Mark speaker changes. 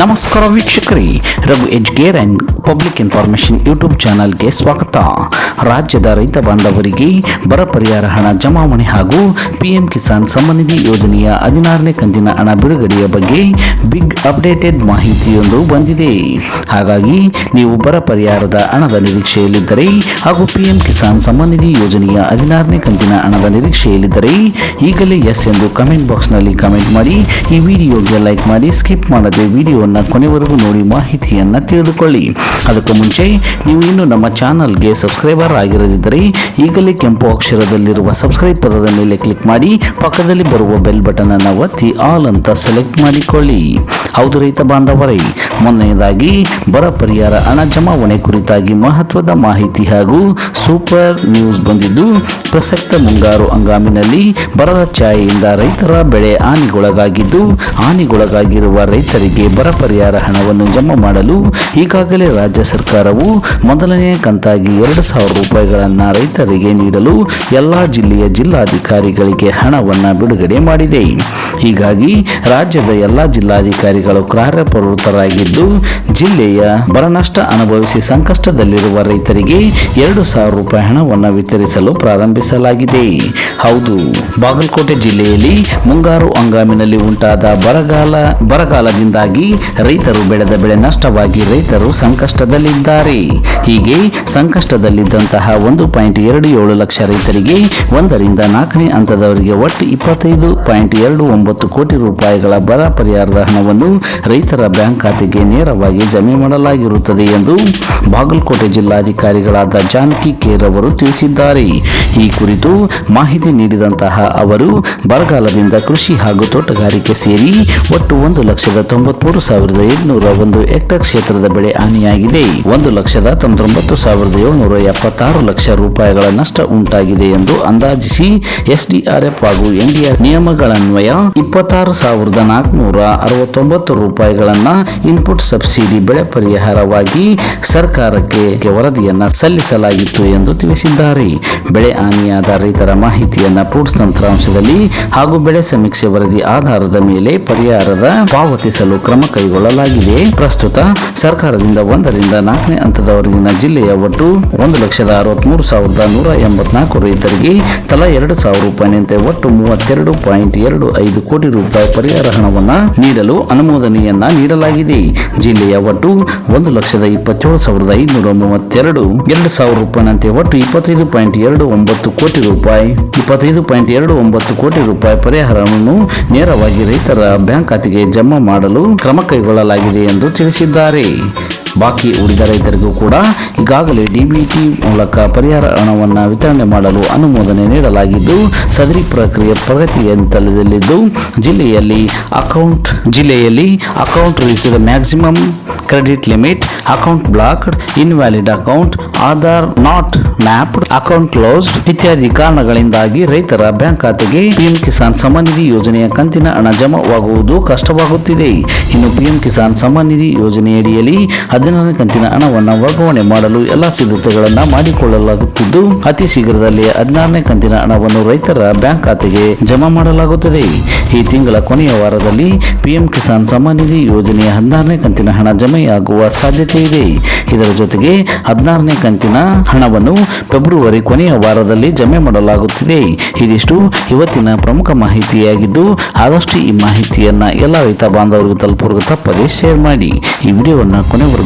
Speaker 1: ನಮಸ್ಕಾರ ವೀಕ್ಷಕರೇ, ರಘು ಎಜ್ಗೇರ್ ಆ್ಯಂಡ್ ಪಬ್ಲಿಕ್ ಇನ್ಫಾರ್ಮೇಷನ್ ಯೂಟ್ಯೂಬ್ ಚಾನಲ್ಗೆ ಸ್ವಾಗತ. ರಾಜ್ಯದ ರೈತ ಬಾಂಧವರಿಗೆ ಬರ ಪರಿಹಾರ ಹಣ ಜಮಾವಣೆ ಹಾಗೂ ಪಿಎಂ ಕಿಸಾನ್ ಸಮ್ಮನಿಧಿ ಯೋಜನೆಯ ಹದಿನಾರನೇ ಕಂತಿನ ಹಣ ಬಿಡುಗಡೆಯ ಬಗ್ಗೆ ಬಿಗ್ ಅಪ್ಡೇಟೆಡ್ ಮಾಹಿತಿಯೊಂದು ಬಂದಿದೆ. ಹಾಗಾಗಿ ನೀವು ಬರ ಪರಿಹಾರದ ಹಣದ ನಿರೀಕ್ಷೆಯಲ್ಲಿದ್ದರೆ ಹಾಗೂ ಪಿಎಂ ಕಿಸಾನ್ ಸಮ್ಮನಿಧಿ ಯೋಜನೆಯ ಹದಿನಾರನೇ ಕಂತಿನ ಹಣದ ನಿರೀಕ್ಷೆಯಲ್ಲಿದ್ದರೆ ಈಗಲೇ ಎಸ್ ಎಂದು ಕಮೆಂಟ್ ಬಾಕ್ಸ್ನಲ್ಲಿ ಕಮೆಂಟ್ ಮಾಡಿ, ಈ ವಿಡಿಯೋಗೆ ಲೈಕ್ ಮಾಡಿ, ಸ್ಕಿಪ್ ಮಾಡದೆ ವಿಡಿಯೋವನ್ನು ಕೊನೆವರೆಗೂ ನೋಡಿ ಮಾಹಿತಿಯನ್ನು ತಿಳಿದುಕೊಳ್ಳಿ. ಅದಕ್ಕೂ ಮುಂಚೆ ನೀವು ಇನ್ನು ನಮ್ಮ ಚಾನಲ್ಗೆ ಸಬ್ಸ್ಕ್ರೈಬರ್ ಆಗಿರದಿದ್ದರೆ ಈಗಲೇ ಕೆಂಪು ಅಕ್ಷರದಲ್ಲಿರುವ ಸಬ್ಸ್ಕ್ರೈಬ್ ಪದದ ಮೇಲೆ ಕ್ಲಿಕ್ ಮಾಡಿ, ಪಕ್ಕದಲ್ಲಿ ಬರುವ ಬೆಲ್ ಬಟನ್ ಅನ್ನು ಒತ್ತಿ ಆಲ್ ಅಂತ ಸೆಲೆಕ್ಟ್ ಮಾಡಿಕೊಳ್ಳಿ. ಹೌದು ರೈತ ಬಾಂಧವರೇ, ಮೊನ್ನೆಯದಾಗಿ ಬರ ಪರಿಹಾರ ಹಣ ಜಮಾವಣೆ ಕುರಿತಾಗಿ ಮಹತ್ವದ ಮಾಹಿತಿ ಹಾಗೂ ಸೂಪರ್ ನ್ಯೂಸ್ ಬಂದಿದ್ದು, ಪ್ರಸಕ್ತ ಮುಂಗಾರು ಹಂಗಾಮಿನಲ್ಲಿ ಬರದ ಛಾಯೆಯಿಂದ ರೈತರ ಬೆಳೆ ಹಾನಿಗೊಳಗಾಗಿದ್ದು, ಹಾನಿಗೊಳಗಾಗಿರುವ ರೈತರಿಗೆ ಬರ ಪರಿಹಾರ ಹಣವನ್ನು ಜಮಾ ಮಾಡಲು ಈಗಾಗಲೇ ರಾಜ್ಯ ಸರ್ಕಾರವು ಮೊದಲನೇ ಕಂತಾಗಿ ಎರಡು ಸಾವಿರ ರೂಪಾಯಿಗಳನ್ನು ರೈತರಿಗೆ ನೀಡಲು ಎಲ್ಲ ಜಿಲ್ಲೆಯ ಜಿಲ್ಲಾಧಿಕಾರಿಗಳಿಗೆ ಹಣವನ್ನು ಬಿಡುಗಡೆ ಮಾಡಿದೆ. ಹೀಗಾಗಿ ರಾಜ್ಯದ ಎಲ್ಲ ಜಿಲ್ಲಾಧಿಕಾರಿಗಳು ಕಾರ್ಯಪ್ರವೃತ್ತರಾಗಿದ್ದು, ಜಿಲ್ಲೆಯ ಬರನಷ್ಟ ಅನುಭವಿಸಿ ಸಂಕಷ್ಟದಲ್ಲಿರುವ ರೈತರಿಗೆ ಎರಡು ಸಾವಿರ ರೂಪಾಯಿ ಹಣವನ್ನು ವಿತರಿಸಲು ಪ್ರಾರಂಭಿಸಲಾಗಿದೆ. ಹೌದು, ಬಾಗಲಕೋಟೆ ಜಿಲ್ಲೆಯಲ್ಲಿ ಮುಂಗಾರು ಹಂಗಾಮಿನಲ್ಲಿ ಉಂಟಾದ ಬರಗಾಲ, ಬರಗಾಲದಿಂದಾಗಿ ರೈತರು ಬೆಳೆದ ಬೆಳೆ ನಷ್ಟವಾಗಿ ರೈತರು ಸಂಕಷ್ಟದಲ್ಲಿದ್ದಾರೆ. ಹೀಗೆ ಸಂಕಷ್ಟದಲ್ಲಿದ್ದಂತಹ ಒಂದು ಪಾಯಿಂಟ್ ಎರಡು ಏಳು ಲಕ್ಷ ರೈತರಿಗೆ ಒಂದರಿಂದ ನಾಲ್ಕನೇ ಹಂತದವರಿಗೆ ಒಟ್ಟು ಇಪ್ಪತ್ತೈದು ಪಾಯಿಂಟ್ ಎರಡು ಒಂಬತ್ತು ಕೋಟಿ ರೂಪಾಯಿಗಳ ಬರ ಪರಿಹಾರದ ಹಣವನ್ನು ರೈತರ ಬ್ಯಾಂಕ್ ಖಾತೆಗೆ ನೇರವಾಗಿ ಜಮೆ ಮಾಡಲಾಗಿರುತ್ತದೆ ಎಂದು ಬಾಗಲಕೋಟೆ ಜಿಲ್ಲಾಧಿಕಾರಿಗಳಾದ ಜಾನಕಿ ಕೇರ್ ಅವರು ತಿಳಿಸಿದ್ದಾರೆ. ಈ ಕುರಿತು ಮಾಹಿತಿ ನೀಡಿದಂತಹ ಅವರು ಬರಗಾಲದಿಂದ ಕೃಷಿ ಹಾಗೂ ತೋಟಗಾರಿಕೆ ಸೇರಿ ಒಟ್ಟು ಒಂದು ಲಕ್ಷದ ತೊಂಬತ್ಮೂರು ಸಾವಿರದ ಏಳ್ನೂರ ಒಂದು ಹೆಕ್ಟರ್ ಕ್ಷೇತ್ರದ ಬೆಳೆ ಹಾನಿಯಾಗಿದೆ. ಒಂದು ಲಕ್ಷದ ತೊಂಬತ್ತೊಂಬತ್ತು ಸಾವಿರದ ಏಳುನೂರ ಎಪ್ಪತ್ತಾರು ಲಕ್ಷ ರೂಪಾಯಿಗಳ ನಷ್ಟ ಉಂಟಾಗಿದೆ ಎಂದು ಅಂದಾಜಿಸಿ ಎಸ್ಡಿಆರ್ಎಫ್ ಹಾಗೂ ಎನ್ಡಿಆರ್ ನಿಯಮಗಳನ್ವಯ ಇಪ್ಪತ್ತಾರು ಸಾವಿರದ ನಾಲ್ಕುನೂರ ಅರವತ್ತೊಂಬತ್ತು ರೂಪಾಯಿಗಳನ್ನ ಇನ್ಪುಟ್ ಸಬ್ಸಿಡಿ ಬೆಳೆ ಪರಿಹಾರವಾಗಿ ಸರ್ಕಾರಕ್ಕೆ ವರದಿಯನ್ನ ಸಲ್ಲಿಸಲಾಗಿತ್ತು ಎಂದು ತಿಳಿಸಿದ್ದಾರೆ. ಬೆಳೆ ಹಾನಿಯಾದ ರೈತರ ಮಾಹಿತಿಯನ್ನ ಪೂರ್ಸ್ ತಂತ್ರಾಂಶದಲ್ಲಿ ಹಾಗೂ ಬೆಳೆ ಸಮೀಕ್ಷೆ ವರದಿ ಆಧಾರದ ಮೇಲೆ ಪರಿಹಾರದ ಪಾವತಿಸಲು ಕ್ರಮ ಕೈಗೊಳ್ಳಲಾಗಿದೆ. ಪ್ರಸ್ತುತ ಸರ್ಕಾರದಿಂದ ಒಂದರಿಂದ ನಾಲ್ಕನೇ ಹಂತದವರೆಗಿನ ಜಿಲ್ಲೆಯ ಒಟ್ಟು ಒಂದು ಲಕ್ಷದ ಅರವತ್ಮೂರು ಸಾವಿರದ ನೂರ ಎಂಬತ್ನಾಲ್ಕು ರೈತರಿಗೆ ತಲಾ ಎರಡು ಸಾವಿರ ರೂಪಾಯಿನಂತೆ ಒಟ್ಟು ಮೂವತ್ತೆರಡು ಪಾಯಿಂಟ್ ಎರಡು ಐದು ಕೋಟಿ ರೂಪಾಯಿ ಪರಿಹಾರ ಹಣವನ್ನು ನೀಡಲು ಅನುಮೋದನೆಯನ್ನ ನೀಡಲಾಗಿದೆ. ಜಿಲ್ಲೆಯ ಒಟ್ಟು ಒಂದು ಲಕ್ಷದ ಇಪ್ಪತ್ತೇಳು ಸಾವಿರದ ಐದುನೂರ ಮೂವತ್ತೆರಡು ಎರಡು ಸಾವಿರ ರೂಪಾಯಿನಂತೆ ಒಟ್ಟು ಇಪ್ಪತ್ತೈದು ಪಾಯಿಂಟ್ ಎರಡು ಒಂಬತ್ತು ಕೋಟಿ ರೂಪಾಯಿ ಇಪ್ಪತ್ತೈದು ಪಾಯಿಂಟ್ ಎರಡು ಒಂಬತ್ತು ಕೋಟಿ ರೂಪಾಯಿ ಪರಿಹಾರವನ್ನು ನೇರವಾಗಿ ರೈತರ ಬ್ಯಾಂಕ್ ಖಾತೆಗೆ ಜಮಾ ಮಾಡಲು ಕ್ರಮ ಕೈಗೊಳ್ಳಲಾಗಿದೆ ಎಂದು ತಿಳಿಸಿದ್ದಾರೆ. ಬಾಕಿ ಉಳಿದ ರೈತರಿಗೂ ಕೂಡ ಈಗಾಗಲೇ ಡಿಬಿಟಿ ಮೂಲಕ ಪರಿಹಾರ ಹಣವನ್ನು ವಿತರಣೆ ಮಾಡಲು ಅನುಮೋದನೆ ನೀಡಲಾಗಿದ್ದು, ಸದರಿ ಪ್ರಕ್ರಿಯೆ ಪ್ರಗತಿಯಂತಲದಲ್ಲಿದ್ದು ಜಿಲ್ಲೆಯಲ್ಲಿ ಅಕೌಂಟ್ ಜಿಲ್ಲೆಯಲ್ಲಿ account ರಿಸಿದ maximum credit limit, account blocked, invalid account, Aadhaar not mapped, account closed ಇತ್ಯಾದಿ ಕಾರಣಗಳಿಂದಾಗಿ ರೈತರ ಬ್ಯಾಂಕ್ ಖಾತೆಗೆ ಪಿಎಂ ಕಿಸಾನ್ ಸಮ್ಮಾನ್ ನಿಧಿ ಯೋಜನೆಯ ಕಂತಿನ ಹಣ ಜಮಾವಾಗುವುದು ಕಷ್ಟವಾಗುತ್ತಿದೆ. ಇನ್ನು ಪಿಎಂ ಕಿಸಾನ್ ಸಮ್ಮಾನ್ ನಿಧಿ ಯೋಜನೆಯಡಿಯಲ್ಲಿ ಹದಿನಾರನೇ ಕಂತಿನ ಹಣವನ್ನು ವರ್ಗಾವಣೆ ಮಾಡಲು ಎಲ್ಲ ಸಿದ್ಧತೆಗಳನ್ನು ಮಾಡಿಕೊಳ್ಳಲಾಗುತ್ತಿದ್ದು, ಅತಿ ಶೀಘ್ರದಲ್ಲಿ ಹದಿನಾರನೇ ಕಂತಿನ ಹಣವನ್ನು ರೈತರ ಬ್ಯಾಂಕ್ ಖಾತೆಗೆ ಜಮಾ ಮಾಡಲಾಗುತ್ತದೆ. ಈ ತಿಂಗಳ ಕೊನೆಯ ವಾರದಲ್ಲಿ ಪಿಎಂ ಕಿಸಾನ್ ಸಮ್ಮಾನ್ ನಿಧಿ ಯೋಜನೆಯ ಹದಿನಾರನೇ ಕಂತಿನ ಹಣ ಜಮೆಯಾಗುವ ಸಾಧ್ಯತೆ ಇದೆ. ಇದರ ಜೊತೆಗೆ ಹದಿನಾರನೇ ಕಂತಿನ ಹಣವನ್ನು ಫೆಬ್ರವರಿ ಕೊನೆಯ ವಾರದಲ್ಲಿ ಜಮೆ ಮಾಡಲಾಗುತ್ತಿದೆ. ಇದಿಷ್ಟು ಇವತ್ತಿನ ಪ್ರಮುಖ ಮಾಹಿತಿಯಾಗಿದ್ದು, ಆದಷ್ಟು ಈ ಮಾಹಿತಿಯನ್ನು ಎಲ್ಲ ರೈತ ಬಾಂಧವರಿಗೂ ತಲುಪುವ ತಪ್ಪದೆ ಶೇರ್ ಮಾಡಿ. ಈ ವಿಡಿಯೋವನ್ನು ಕೊನೆವರೆಗೂ